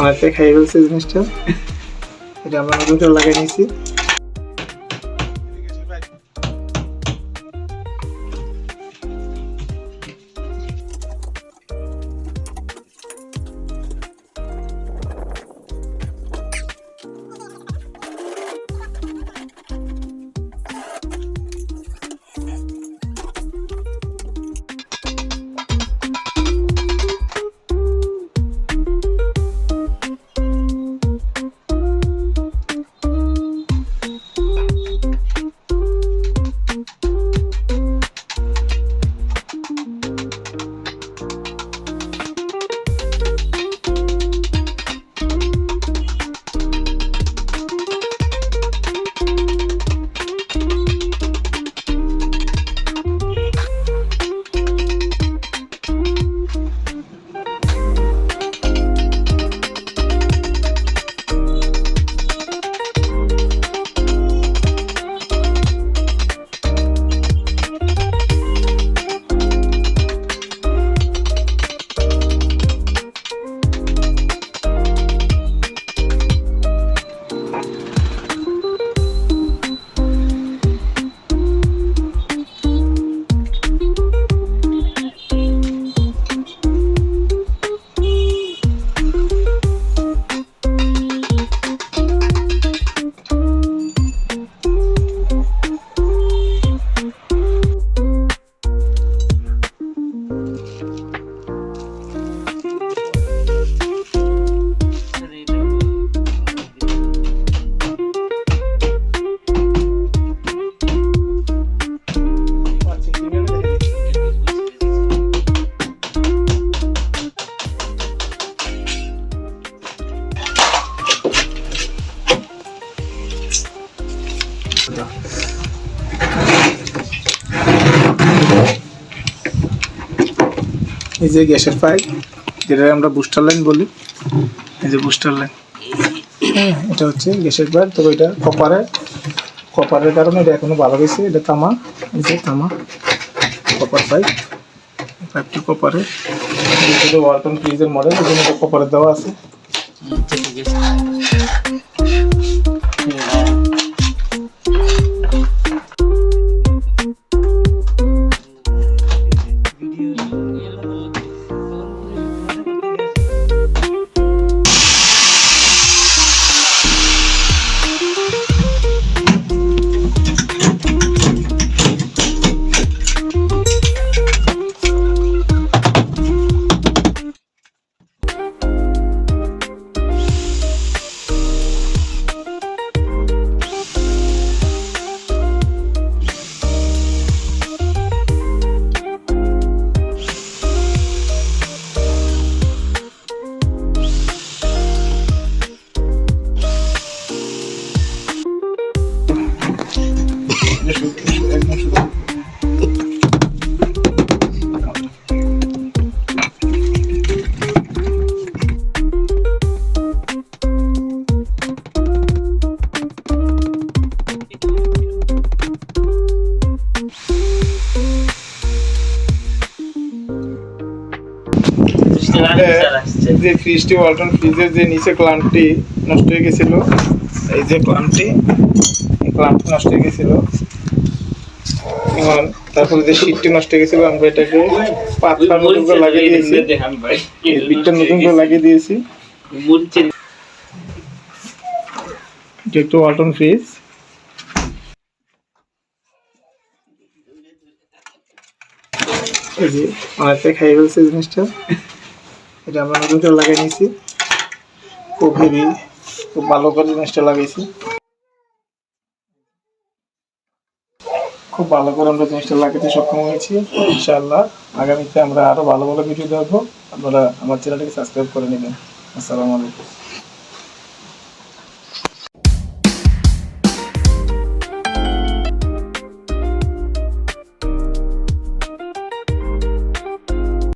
অনেকটাই খাই ফেলছে জিনিসটা। এটা আমরা নতুন লাগাই নিয়েছি। এই যে গ্যাসের পাইপ যেটা আমরা বুস্টার লাইন বলি এই যে বুস্টার লাইন এটা হচ্ছে গ্যাসের পাইপ। তবে এটা কপারে কপারের কারণে এটা এখনও ভালো গেছে এটা তামা এই যে তামা কপার পাইপ পাইপটি কপারে এটা ওয়ালটন ফ্রিজের মডেল এখানে জন্য এটা কপারে দেওয়া আছে। যে ফ্রিজটি ওয়ালটন ফ্রিজের যে নিচে ক্লান্টটি নষ্ট হয়ে গেছিল এই যে ক্লান্টটি এই ক্লান্টটি নষ্ট হয়ে গেছিল এবং তারপরে যে শীটটি নষ্ট হয়ে গেছিল আমরা এটাকে পাতলা নতুন করে লাগিয়ে দিয়েছি বিটটা নতুন করে লাগিয়ে দিয়েছি। একটু ওয়ালটন ফ্রিজ। অনেকটাই খাই ফেলছে জিনিসটা। এটা আমরা নতুন লাগিয়ে নিয়েছি। খুব হেভি খুব ভালো করে জিনিসটা লাগিয়েছি। খুব ভালো করে আমরা জিনিসটা লাগাতে সক্ষম হয়েছি, ইনশাআল্লাহ। আগামীতে আমরা আরও ভালো ভালো ভিডিও দেখব। আপনারা আমার চ্যানেলটাকে সাবস্ক্রাইব করে নেবেন। আসসালামু আলাইকুম।